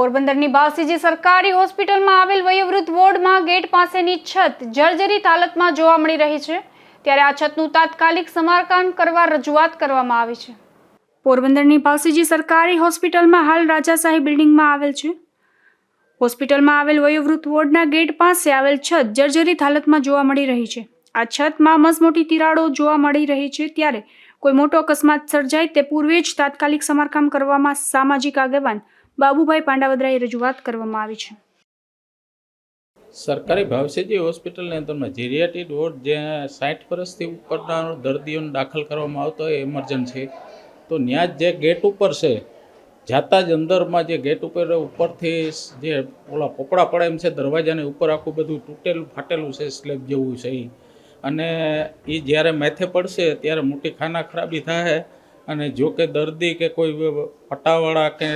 પોરબંદરની બાસીજી સરકારી હોસ્પિટલમાં આવેલ વયોવૃદ્ધ વોર્ડમાં ગેટ પાસેની છત જર્જરિત હાલતમાં જોવા મળી રહી છે. ત્યારે આ છતનું તાત્કાલિક સમારકામ કરવા રજૂઆત કરવામાં આવી છે. પોરબંદરની બાસીજી સરકારી હોસ્પિટલમાં હાલ રાજાશાહી બિલ્ડિંગમાં આવેલ છે. હોસ્પિટલમાં આવેલ વયોવૃદ્ધ વોર્ડના ગેટ પાસે આવેલ છત જર્જરિત હાલતમાં જોવા મળી રહી છે. આ છતમાં મસમોટી તિરાડો જોવા મળી રહી છે. ત્યારે કોઈ મોટો અકસ્માત સર્જાય તે પૂર્વે જ તાત્કાલિક સમારકામ કરવામાં સામાજિક આગેવાન બાબુભાઈ પાંડાવદરાએ રજૂઆત કરવામાં આવી છે. સરકારી ભાવસેજી હોસ્પિટલની અંદરમાં જીરિયાટિક વોર્ડ જે સાઠ વર્ષથી ઉપરના દર્દીઓને દાખલ કરવામાં આવતો હોય એમરજન્સી તો ત્યાં જ ગેટ ઉપર છે, જાતા જ અંદરમાં જે ગેટ ઉપર ઉપરથી જે ઓલા પોપડા પડે એમ છે, દરવાજાને ઉપર આખું બધું તૂટેલું, ફાટેલું છે, સ્લેબ જેવું છે અને એ જ્યારે માથે પડશે, ત્યારે મોટી ખાના ખરાબી થાય અને જો કે દર્દી કે કોઈ પટાવાળા કે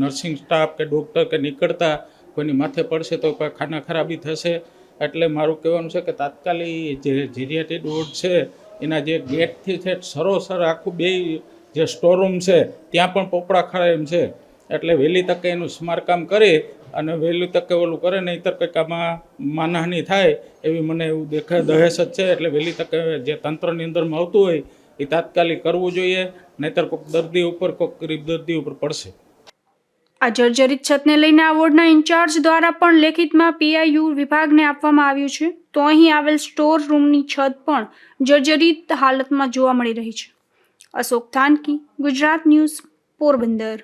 નર્સિંગ સ્ટાફ કે ડૉક્ટર કે નીકળતા કોઈની માથે પડશે તો કોઈ ખાના ખરાબી થશે. એટલે મારું કહેવાનું છે કે તાત્કાલિક જે જીરિયાટી વોર્ડ છે, એના જે ગેટથી છે, સરોસર આખું બે જે સ્ટોરરૂમ છે, ત્યાં પણ પોપડા ખરા એમ છે. એટલે વહેલી તકે એનું સ્મારકામ કરી અને વહેલી તકે ઓલું કરે, નહીંતર કંઈક આમાં માનહાનિ થાય એવી મને એવું દેખાય દહેશત છે. એટલે વહેલી તકે જે તંત્રની અંદરમાં આવતું હોય એ તાત્કાલિક કરવું જોઈએ, નહીતર કોઈક દર્દી ઉપર કોઈક ગરીબ દર્દી ઉપર પડશે. આ જર્જરિત છતને લઈને આ વોર્ડના ઇન્ચાર્જ દ્વારા પણ લેખિતમાં પીઆઈયુ વિભાગને આપવામાં આવ્યું છે. તો અહીં આવેલ સ્ટોર રૂમની છત પણ જર્જરિત હાલતમાં જોવા મળી રહી છે. અશોક થાનકી, ગુજરાત ન્યૂઝ, પોરબંદર.